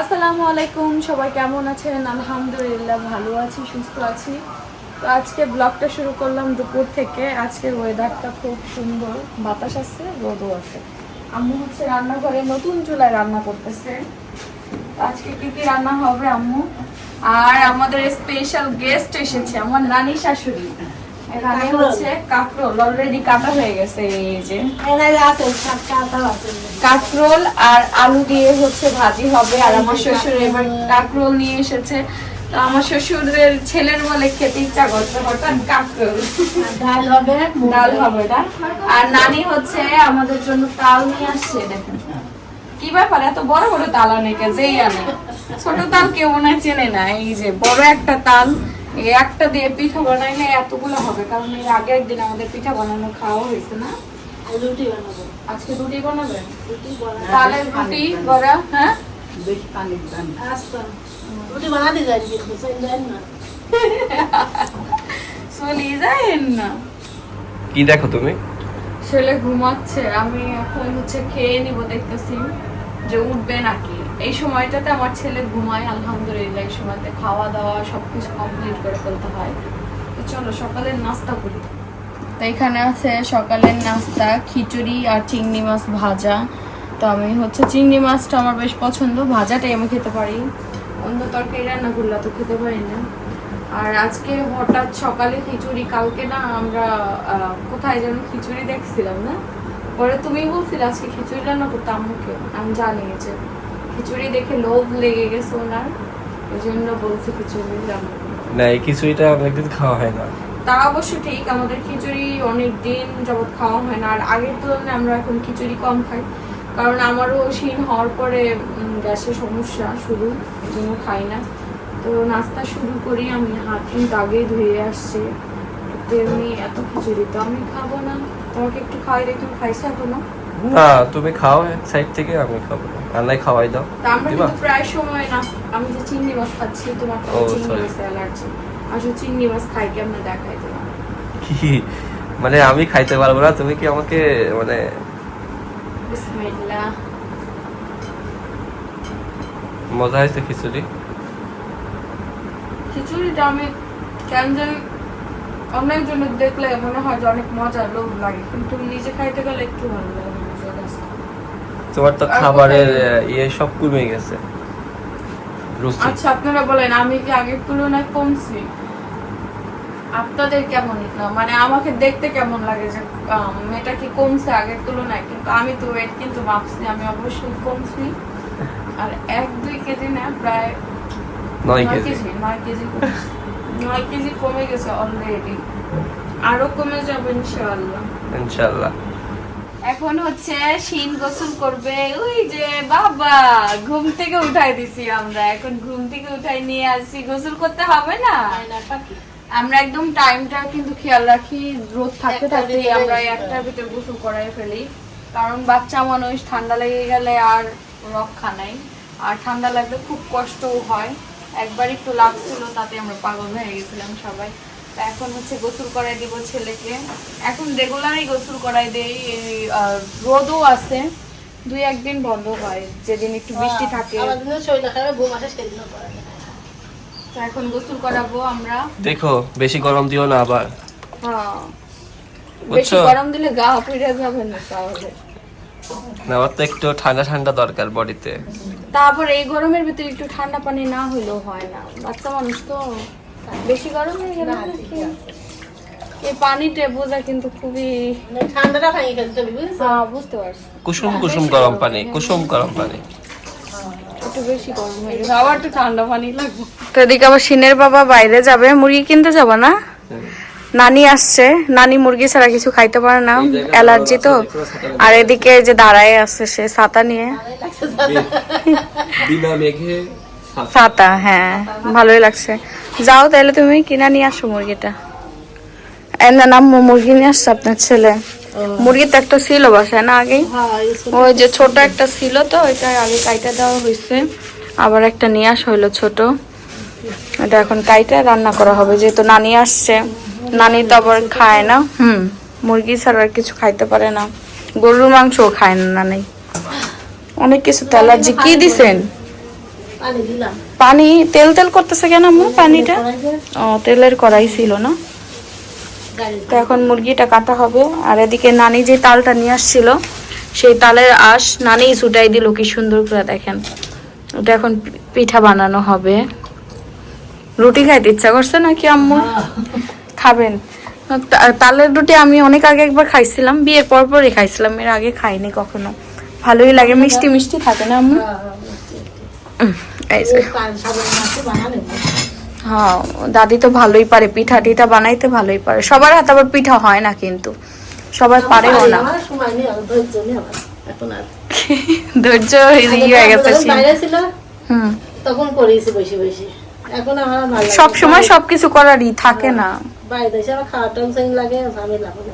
আসসালামু আলাইকুম, সবাই কেমন আছেন? আলহামদুলিল্লাহ ভালো আছি, সুস্থ আছি। তো আজকে ব্লগটা শুরু করলাম দুপুর থেকে। আজকের ওয়েদারটা খুব সুন্দর। বাতাস আছে, রোদও আছে। আম্মু হচ্ছে রান্নাঘরে নতুন চুলায় রান্না করতেছে। আজকে কি কি রান্না হবে, আম্মু? আর আমাদের স্পেশাল গেস্ট এসেছে, আমার নানি শাশুড়ি। এখানে হচ্ছে কাঁকরোল অলরেডি কাটা হয়ে গেছে এই যে। কাঁকরোল আর আলু দিয়ে হচ্ছে ভাজি হবে আর আমার শ্বশুর এবার কাঁকরোল নিয়ে এসেছে। তো আমার শ্বশুরের ছেলের বলে খেতে ইচ্ছা করছে হঠাৎ কাঁকরোল। ডাল হবে ডাল। হবে না। আর নানি হচ্ছে আমাদের জন্য তাল নিয়ে আসছে দেখেন। কি ব্যাপার এত বড় বড় তাল আনে কে যেই আনে। ছোট তাল কেউ মনে হয় চেনে না এই যে বড় একটা তাল। একটা দিয়ে পিঠা বানাইলে এতগুলো হবে কারণ এর আগে একদিন আমাদের পিঠা বানানো খাওয়া হয়েছে না? রুটি বানাবো। আজকে রুটি বানাবেন? রুটি বানাবো। তালের রুটি বড়া হ্যাঁ? আচ্ছা রুটি বানাতে যাই বুঝছেন জানেন না। চলি না। কি দেখো তুমি? ছেলে ঘুমাচ্ছে আমি এখন হচ্ছে খেয়ে নিব দেখতেছি যে উঠবে নাকি। এই সময়টাতে আমার ছেলে ঘুমায় আলহামদুলিল্লাহ এই সময়তে খাওয়া দাওয়া সবকিছু কমপ্লিট করে ফেলতে হয়। তো চলো সকালের নাস্তা করি। তো এখানে আছে সকালের নাস্তা খিচুড়ি আর চিংড়ি মাছ ভাজা। তো আমি হচ্ছে চিংড়ি মাছটা আমার বেশ পছন্দ ভাজাটাই আমি খেতে পারি। অন্য তরকারি রান্না করলে তো খেতে পারি না। আর আজকে হঠাৎ সকালে খিচুড়ি কালকে না আমরা কোথায় যেন খিচুড়ি দেখছিলাম না? পরে তুমি বলছিলে আজকে খিচুড়ি রান্না করতে আম্মুকে। আমি জানি যে খিচুড়ি দেখে লোভ লেগে গেছে ওনার। জন্য বলছি খিচুড়ি না এই খিচুড়িটা অনেকদিন খাওয়া হয় না। তা অবশ্য ঠিক আমাদের খিচুড়ি অনেক দিন যাবত খাওয়া হয় না। আর আগের তুলনায় আমরা এখন খিচুড়ি কম খাই। কারণ আমারও শিন হওয়ার পরে গ্যাসের সমস্যা শুরু এই জন্য খাই না। তো নাস্তা শুরু করি আমি হাত কিন্তু আগেই ধুয়ে আসছি। তো এমনি এত খিচুড়ি তো আমি খাব না। তোমাকে একটু খাওয়াই তুমি খাইছো এখনও? না তুমি খাও এক সাইড থেকে আমি খাব। আল্লাহ খাওয়াই দাও। আমরা? কিন্তু প্রায় সময় নাস- আমি যে চিংড়ি মাছ খাচ্ছি তোমার তো চিংড়ি মাছ অ্যালার্জি আসলে চিংড়ি মাছ খাই কেমন দেখাই তোমার? কি? মানে আমি খাইতে পারব না তুমি কি আমাকে মানে বিসমিল্লাহ। মজা হয়েছে খিচুড়ি? খিচুড়িটা আমি কেন জানি অনেকজনের দেখলে মনে হয় যে অনেক মজার লোভ লাগে কিন্তু নিজে খাইতে গেলে একটু ভালো লাগে। তোমার তো খাবারের ইয়ে সব কমে গেছে। রুচি। আচ্ছা আপনারা বলেন আমি কি আগের তুলনায় কমছি? আপনাদের কেমন মানে আমাকে দেখতে কেমন লাগে যে আম, এটা কি কমছে আগের তুলনায়? কিন্তু আমি তো ওয়েট কিন্তু মাপছি আমি অবশ্যই কমছি। আর এক দুই কেজি না প্রায় নয় কেজি। নয় কেজি কমছে। নয় কেজি কমে গেছে অলরেডি আরও কমে যাবে ইনশাআল্লাহ। ইনশাল্লাহ এখন হচ্ছে শিন গোসল করবে। ওই যে বাবা ঘুম থেকে উঠাই দিছি আমরা। এখন ঘুম থেকে উঠাই নিয়ে আসি গোসল করতে হবে না? আমরা একদম টাইমটা কিন্তু খেয়াল রাখি রোদ থাকতে থাকতে আমরা একটার ভিতরে গোসল করাই ফেলি। কারণ বাচ্চা মানুষ ঠান্ডা লেগে গেলে আর রক্ষা নাই। আর ঠান্ডা লাগলে খুব কষ্টও হয়। একবার একটু লাগছিল তাতে আমরা পাগল হয়ে গেছিলাম সবাই। এখন হচ্ছে গোসল করাই দিব ছেলেকে। এখন রেগুলারই গোসল করাই দেই রোদও আছে। দুই একদিন বন্ধ হয় যেদিন একটু বৃষ্টি থাকে। এখন গোসল করাবো আমরা। দেখো বেশি গরম দিও না আবার। হ্যাঁ। বেশি গরম দিলে গা পুড়ে যাবে না তাহলে। না আমার তো একটু ঠান্ডা ঠান্ডা দরকার বডিতে। তারপর এই গরমের ভিতরে একটু ঠান্ডা পানি না হইলেও হয় না। বাচ্চা মানুষ তো বেশি গরম হয়ে গেলে। এই পানিটা বোঝা কিন্তু খুবই ঠান্ডাটা ভাঙি বুঝছ? হ্যাঁ বুঝতে পারছি। কুসুম কুসুম গরম পানি কুসুম গরম পানি। একটু বেশি গরম হয়ে গেছে আবার একটু ঠান্ডা পানি লাগবে। তো এদিকে আবার সিনের বাবা বাইরে যাবে। মুরগি কিনতে যাবে না? নানি আসছে। নানি মুরগি ছাড়া কিছু খাইতে পারে না। অ্যালার্জি তো। আর এদিকে যে দাঁড়ায় আসছে সে ছাতা নিয়ে। ছাতা হ্যাঁ ভালোই লাগছে। যাও তাহলে তুমি কিনা নিয়ে আসো মুরগিটা। না নাম মুরগি নিয়ে আসছে আপনার ছেলে। মুরগি তো একটা ছিল বাসায় না আগে হ্যাঁ ওই যে ছোট। একটা ছিল তো ওইটা আগে কাইটা দেওয়া হয়েছে আবার একটা নিয়ে আসা হইল ছোট। এটা এখন কাইটা রান্না করা হবে যেহেতু নানি আসছে। নানি তো আবার খায় না। হুম মুরগি ছাড়া আর কিছু খাইতে পারে না। গরুর মাংসও খায় না নানি। অনেক কিছু তো অ্যালার্জি। কি দিছেন? দিলাম। পানি, তেল তেল করতেছে কেন আম্মু পানিটা? ও, তেলের কড়াই ছিল না। তো এখন মুরগিটা কাটা হবে। আর এদিকে নানি যে তালটা নিয়ে আসছিল, সেই তালের আঁশ নানি ছুটাই দিল, কি সুন্দর করে দেখেন। ওটা এখন পিঠা বানানো হবে। রুটি খাইতে ইচ্ছা করছে নাকি আম্মু? খাবেন। তালের রুটি আমি অনেক আগে একবার খাইছিলাম, বিয়ের পর পরই খাইছিলাম, এর আগে খাইনি কখনো। ভালোই লাগে, মিষ্টি মিষ্টি থাকে না আম্মু? হ্যাঁ দাদি তো ভালোই পারে পিঠা টিঠা বানাইতে ভালোই পারে। সবার হাতে আবার পিঠা হয় না কিন্তু। সবাই পারেও না। ধৈর্য হয়ে গেছে হুম। তখন করেছি এখন আমার লাগে সব সময় সবকিছু করারই থাকে না। বাইরে এসে আমার খাওয়া টেনশন লাগে ঝামেলা করে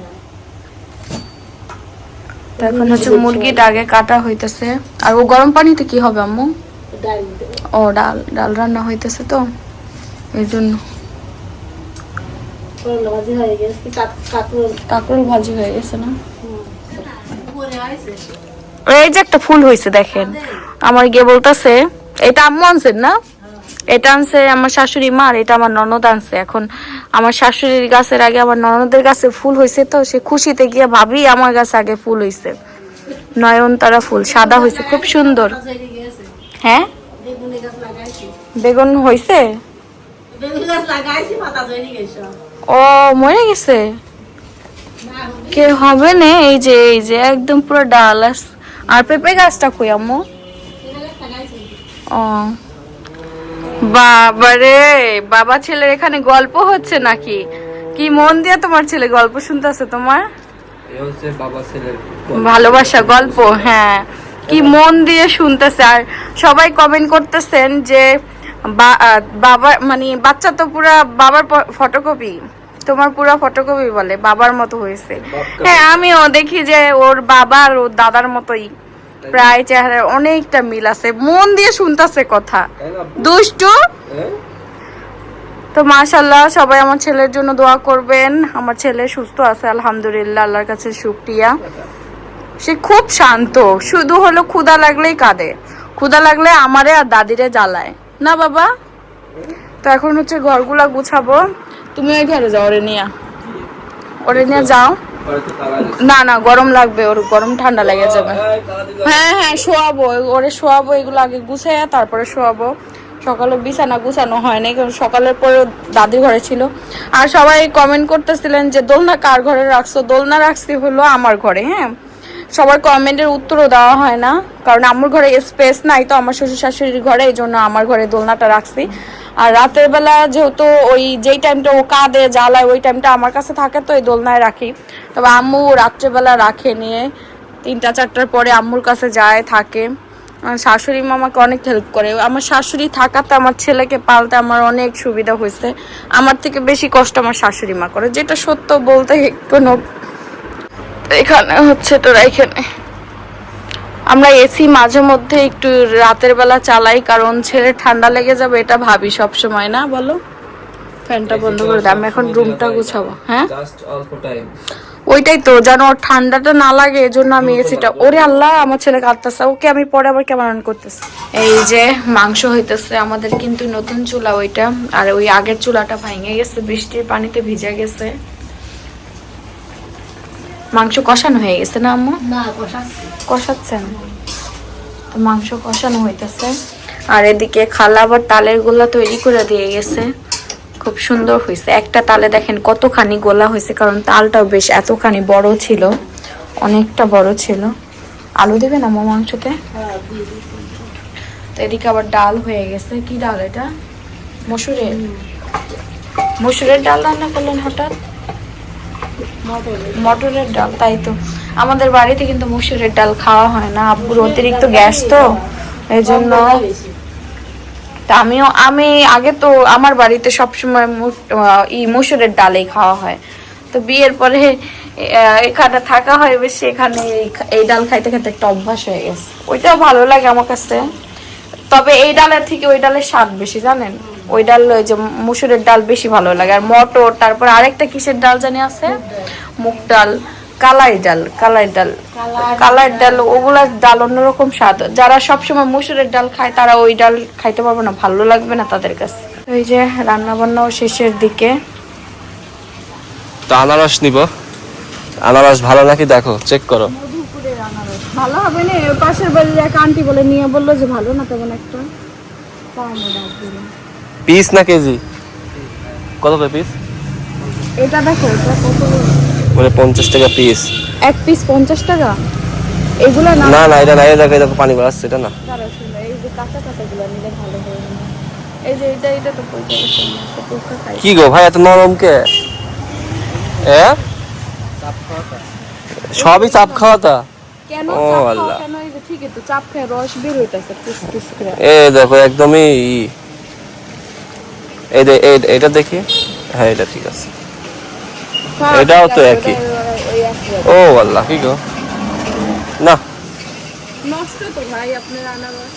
এখন হচ্ছে মুরগিটা আগে কাটা হইতেছে। আর ও গরম পানিতে কি হবে আম্মু? ও ডাল ডাল রান্না হইতেছে তো এই জন্য ভাজি হয়ে গেছে না? এই যে একটা ফুল হয়েছে দেখেন আমার গিয়ে বলতেছে এটা আম্মু আনছেন না? এটা আনছে আমার শাশুড়ি মা আর এটা আমার ননদ আনছে। এখন আমার শাশুড়ির গাছের আগে আমার ননদের গাছে ফুল হয়েছে তো সে খুশিতে গিয়ে ভাবি আমার গাছে আগে ফুল হয়েছে নয়নতারা ফুল সাদা হয়েছে খুব সুন্দর। হয়ে? বেগুনি গেছে ও মরে গেছে? কে হবে না? এই যে এই যে একদম পুরো ডাল আর পেঁপে গাছটা কই আম্মু? ও। বাবারে বাবা ছেলের এখানে গল্প হচ্ছে নাকি? কি মন দিয়ে তোমার ছেলে গল্প শুনতেছে তোমার? এ হচ্ছে বাবা ছেলের ভালোবাসা গল্প হ্যাঁ। কি মন দিয়ে শুনতেছে। আর সবাই কমেন্ট করতেছেন যে বাবা মানে বাচ্চা তো পুরা বাবার ফটোকপি তোমার পুরো ফটোকপি বলে বাবার মতো হয়েছে। হ্যাঁ আমিও দেখি যে ওর বাবা আর ওর দাদার মতোই প্রায় চেহারা অনেকটা মিল আছে। মন দিয়ে শুনতেছে কথা। দুষ্টু। হ্যাঁ? তো মাশাল্লাহ সবাই আমার ছেলের জন্য দোয়া করবেন। আমার ছেলে সুস্থ আছে আলহামদুলিল্লাহ আল্লাহর কাছে শুক্রিয়া। সে খুব শান্ত, শুধু হলো ক্ষুদা লাগলেই কাঁদে। ক্ষুদা লাগলে আমারে আর দাদিরে জ্বালায়। না বাবা? তো এখন হচ্ছে ঘরগুলা গুছাবো। তুমি ওই ঘরে যাও ওরে নিয়ে ওরে নিয়ে যাও। না না, গরম লাগবে, ওর গরম ঠান্ডা লেগে যাবে। হ্যাঁ হ্যাঁ শোয়াবো। ওরে শোয়াবো, এগুলো আগে গুছাইয়া তারপরে শোয়াবো। সকালে বিছানা গুছানো হয় নাই কারণ সকালের পরে দাদির ঘরে ছিল। আর সবাই কমেন্ট করতেছিলেন যে, দোলনা কার ঘরে রাখছো? দোলনা রাখছি হলো আমার ঘরে হ্যাঁ। সবার কমেন্টের উত্তরও দেওয়া হয় না। কারণ আমার ঘরে স্পেস নাই, তো আমার শ্বশুর শাশুড়ির ঘরে, এই জন্য আমার ঘরে দোলনাটা রাখছি। আর রাতের বেলা যেহেতু ওই যেই টাইমটা ও কাঁদে, জ্বালায়, ওই টাইমটা আমার কাছে থাকে, তো এই দোলনায় রাখি। তবে আম্মু রাত্রেবেলা রাখে নিয়ে। তিনটা, চারটার পরে আম্মুর কাছে যায়, থাকে। শাশুড়ি মা আমাকে অনেক হেল্প করে। আমার শাশুড়ি থাকাতে, আমার ছেলেকে পালতে আমার অনেক সুবিধা হয়েছে। আমার থেকে বেশি কষ্ট আমার শাশুড়ি মা করে। যেটা সত্য বলতে কোনো এখানে হচ্ছে তোরা এখানে। আমরা এসি মাঝে মধ্যে একটু রাতের বেলা চালাই কারণ ছেলে ঠান্ডা লেগে যাবে এটা ভাবি সব সময় না বলো? ফ্যানটা বন্ধ করে দে আমি এখন রুমটা গুছাবো হ্যাঁ? ওইটাই তো যেন ওর ঠান্ডাটা না লাগে এজন্য আমি এসিটা ওরে আল্লাহ আমার ছেলে কাঁদতেছে ওকে আমি পরে আবার কেমন রান করতেছি। এই যে মাংস হইতেছে আমাদের কিন্তু নতুন চুলা ওইটা আর ওই আগের চুলাটা ভেঙে গেছে বৃষ্টির পানিতে ভিজে গেছে। মাংস কষানো হয়ে গেছে না আম্মু? কষাচ্ছেন? তো মাংস কষানো হইতেছে। আর এদিকে খালা আবার তালের গোলা তৈরি করে দিয়ে গেছে। খুব সুন্দর হয়েছে একটা তালে দেখেন কতখানি গোলা হয়েছে কারণ তালটাও বেশ এতখানি বড় ছিল অনেকটা বড় ছিল। আলু দেবে না আমার মাংসতে? হ্যাঁ তো এদিকে আবার ডাল হয়ে গেছে। কি ডাল এটা? মসুরের? মসুরের ডাল রান্না করলেন হঠাৎ? মটরের ডাল, তাই তো। আমাদের বাড়িতে কিন্তু মসুরের ডাল খাওয়া হয় না। আব্বুর অতিরিক্ত গ্যাস তো এই জন্য আমিও, আমি আগে তো আমার বাড়িতে সবসময় ই মসুরের ডালেই খাওয়া হয়। তো বিয়ের পরে এখানে থাকা হয় বেশি এখানে এই ডাল খাইতে খাইতে একটা অভ্যাস হয়ে গেছে। ওইটাও ভালো লাগে আমার কাছে। তবে এই ডালের থেকে ওই ডালের স্বাদ বেশি, জানেন? ওই ডাল ওই যে মুসুরের ডাল বেশি ভালো লাগে। আর মটর তারপর আরেকটা কিসের ডাল জানি আছে? মুগ ডাল। কালাই ডাল কালাই ডাল। কালাই ডাল। ওগুলার ডাল অন্যরকম স্বাদ। যারা সবসময় মুসুরের ডাল খায় তারা ওই ডাল খাইতে পারবে না ভালো লাগবে না তাদের কাছে। ওই যে রান্না বান্নাও শেষের দিকে। তো আনারস নিব। আনারস ভালো নাকি দেখো? চেক করো। ভালো হবে না? পাশের বাড়ির এক আন্টি বলে নিয়ে বলল যে ভালো না তেমন একটা। পিস না কেজি কত করে পিস এটা দেখো এটা কত মানে পঞ্চাশ টাকা পিস এক পিস পঞ্চাশ টাকা এগুলো না না না এটা না এই দেখো দেখো পানি বাড়াচ্ছে এটা না দাঁড়াও শুনো, এই যে কাঁচা কাঁচা গুলো নিলে ভালো না। এই যে এটা এটা তো পয়সা। কি গো ভাই এত নরম কে এ সবই চাপ খাওয়াতা কেন চাপ খাওয়া। কেন? এই যে ঠিকই তো, চাপ খেয়ে রস বের হইতাছে, করে। এ দেখো একদমই। এই দে এই- এটা দেখি। হ্যাঁ এটা ঠিক আছে। হ্যাঁ, এটাও তো একই। ও আল্লাহ কি গো? না। নষ্ট তো ভাই আপনার আনারস।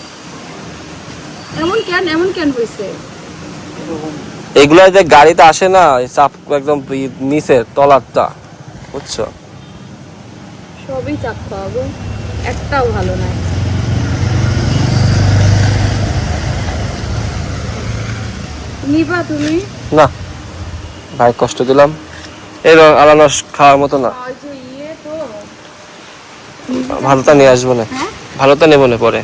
এমন কেন এমন কেন হয়েছে এগুলা যে গাড়িতে আসে না চাপ একদম নিচে তলারটা বুঝছ? সবই চাপ খাওয়াবো একটাও ভালো নাই। নিবা তুমি? না ভাই কষ্ট দিলাম। এই আনারস খাওয়ার মতো না। ইয়ে ভালোটা নিয়ে আসব না। হ্যাঁ? ভালোটা নেব না পরে।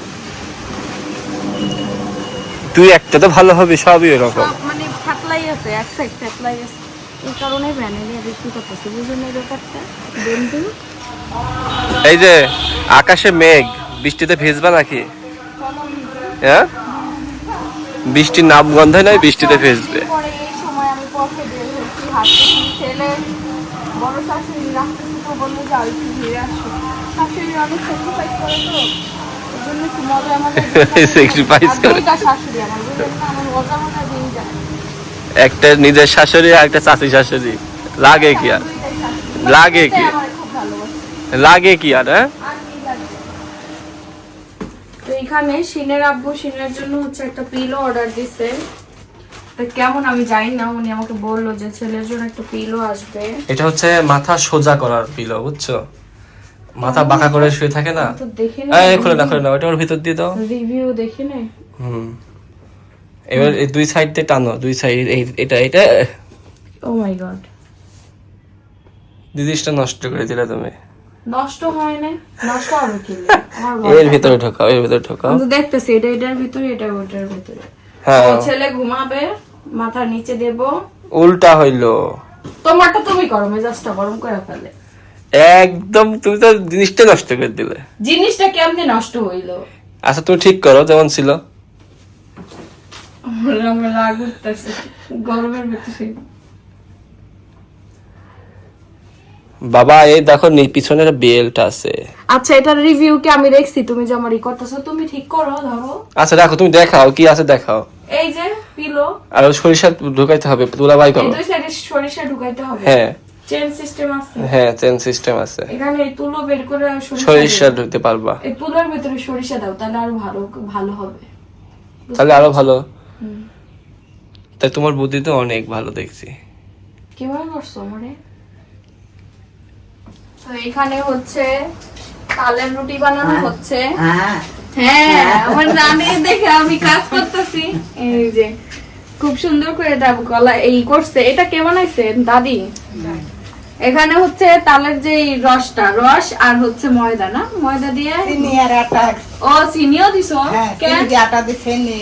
তুই একটা তো ভালো হবে সবই এরকম মানে ফ্যাটলাই আছে এক সাইড ফ্যাটলাই আছে। এই কারণে ভ্যানিলিয়া বিক্রি করতেছে বুঝুন এই ব্যাপারটা? বন্ধু? এই যে আকাশে মেঘ বৃষ্টিতে ভিজবা নাকি? হ্যাঁ? বৃষ্টির নাম গন্ধ নাই বৃষ্টিতে আর একটু নিজের শাশুড়ি আর একটা চাচি শাশুড়ি। লাগে কি আর? লাগে কি? লাগে কি আর হ্যাঁ? এখানে সিনের আব্বু সিনের জন্য হচ্ছে একটা পিলো অর্ডার দিছে। তো কেমন আমি জানি না উনি আমাকে বলল যে ছেলের জন্য একটা পিলো আসবে। এটা হচ্ছে মাথা সোজা করার পিলো বুঝছ? মাথা বাঁকা করে শুয়ে থাকে না? তো দেখি না এই খুলে না খুলে না ওটা ওর ভিতর দিয়ে দাও। রিভিউ দেখি না হুম। এবার এই দুই সাইড দিয়ে টানো দুই সাইড এই এটা এটা। ও মাই গড জিনিসটা নষ্ট করে দিলে তুমি। নষ্ট হয় না নষ্ট হবে কি এর ভিতরে ঢোকাও এর ভিতরে ঢোকাও। তো দেখতেছি এটা এটার ভিতরে এটা ওটার ভিতরে। হ্যাঁ। ছেলে ঘুমাবে মাথার নিচে দেব। উল্টা হইল। তোমারটা তুমি করো মেজাজটা গরম করে ফেলে। একদম তুমি তো জিনিসটা নষ্ট করে দিলে। জিনিসটা কেমনে নষ্ট হইল? আচ্ছা তুমি ঠিক করো যেমন ছিল। আমার আমার রাগ উঠতেছে গরমের ভিতরে। বাবা এই দেখো নি- পিছনে বেল্ট আছে। আচ্ছা এটার রিভিউ কি আমি দেখছি? তুমি যে আমার করতেছো তুমি ঠিক করো ধরো। আচ্ছা দেখো তুমি দেখাও কি আছে দেখাও। এই যে পিলো আর সরিষা ঢুকাইতে হবে তুলা বাই করো। দুই সাইডে সরিষা ঢুকাইতে হবে। হ্যাঁ। চেন সিস্টেম আছে। হ্যাঁ চেন সিস্টেম আছে। এখানে এই তুলো বের করে সরিষা সরিষা ঢুকতে পারবা। এই তুলোর ভিতরে সরিষা দাও তাহলে আরও ভালো ভালো হবে। তাহলে আরও ভালো। তাই তোমার বুদ্ধি তো অনেক ভালো দেখছি। কীভাবে করছ আমারে? তো এখানে হচ্ছে তালের রুটি বানানো হচ্ছে। হ্যাঁ। আমার রানে দেখে আমি কাজ করতেছি। এই যে খুব সুন্দর করে এটা গলা এই করছে। এটা কে বানাইছে? দাদি? এখানে হচ্ছে তালের যে রসটা রস আর হচ্ছে ময়দা না? ময়দা দিয়ে চিনি আর আটা। ও চিনিও দিছো? হ্যাঁ কেন? চিনি আটা দিয়ে চিনি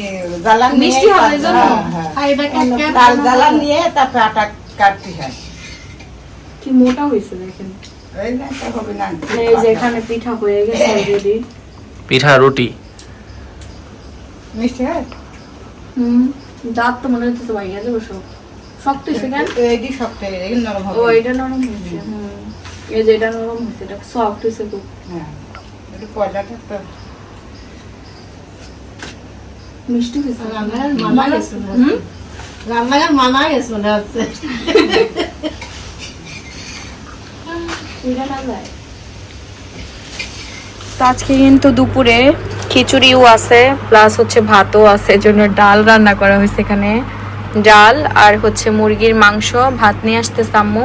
জ্বালান নিয়ে মিষ্টি হবে জন্য? হ্যাঁ, হ্যাঁ। তাল জ্বালান নিয়ে তারপর আটা কাটতে হয়। কি মোটা হয়েছে দেখেন। এই যে এখানে পিঠা হয়ে গেছে অলরেডি পিঠা রুটি। মিষ্টি হয়? হুম দাঁত তো মনে হচ্ছে ভাইয়া যাব সব শক্ত হয়েছে এইটি শক্ত এই নরম ও এটা নরম হয়েছে হুম। এই যে এটা নরম হয়েছে এটা সফট হয়েছে খুব। হ্যাঁ তো। মিষ্টি হয়েছে। মামা গেছে হুম? রান্নাঘর মামা গেছে মনে হচ্ছে আজকে কিন্তু দুপুরে খিচুড়িও আছে প্লাস হচ্ছে ভাতও আছে জন্য ডাল রান্না করা হয়েছে এখানে। ডাল আর হচ্ছে মুরগির মাংস, ভাত নিয়ে আসতে আম্মু।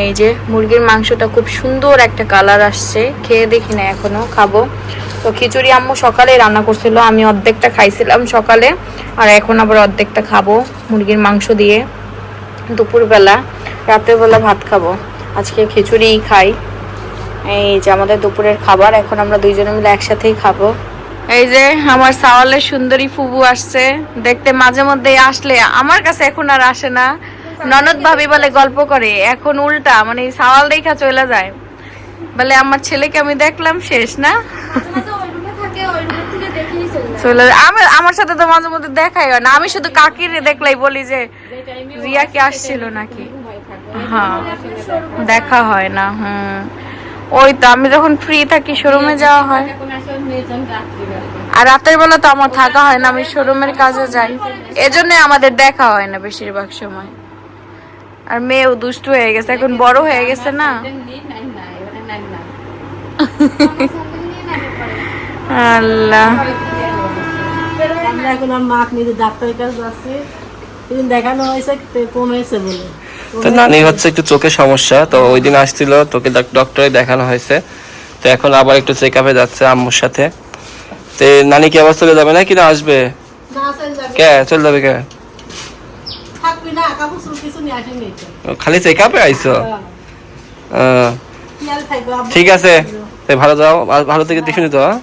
এই যে মুরগির মাংসটা খুব সুন্দর একটা কালার আসছে, খেয়ে দেখি না এখনও, খাব। তো খিচুড়ি আম্মু সকালে রান্না করছিল, আমি অর্ধেকটা খাইছিলাম সকালে, আর এখন আবার অর্ধেকটা খাব মুরগির মাংস দিয়ে। দুপুরবেলা, রাতের বেলা ভাত খাব। আজকে খিচুড়িই খাই। এই যে আমাদের দুপুরের খাবার, এখন আমরা দুইজনে মিলে একসাথেই খাব। এই যে আমার সাওয়ালের সুন্দরী ফুবু আসছে। দেখতে মাঝে মধ্যে আসলে, আমার কাছে এখন আর আসে না। ননদ ভাবি বলে গল্প করে, এখন উল্টা মানে সাওয়াল দেখা চলে যায়। বলে, আমার ছেলেকে আমি দেখলাম, শেষ না? চলে আমার আমার সাথে তো মাঝে মধ্যে দেখাই হয় না। আমি শুধু কাকির দেখলাই বলি যে রিয়া কি আসছিল নাকি? হ্যাঁ দেখা হয় না হুম। ওই তো আমি যখন ফ্রি থাকি শোরুমে যাওয়া হয়। আর রাতের বেলা তো আমার থাকা হয় না আমি শোরুমের কাজে যাই। এজন্য আমাদের দেখা হয় না বেশিরভাগ সময়। আর মেয়েও দুষ্টু হয়ে গেছে এখন বড় হয়ে গেছে না। আল্লাহ। আমরা এখন আর মাক নিজে ডাক্তারের কাছে যাচ্ছি দেখানো হয়েছে কমেছে বলে। তো নানি হচ্ছে একটু চোখের সমস্যা তো ওই দিন আসছিল তোকে ডক্টরে দেখানো হয়েছে। তো এখন আবার একটু চেক আপে যাচ্ছে আম্মুর সাথে। তো নানি কি আবার চলে যাবে না আসবে? না চলে কে? চলে যাবে কে। খালি চেক আপে আব্বু ঠিক আছে। ভালো যাও ভালো থেকে দেখে নিতো হ্যাঁ?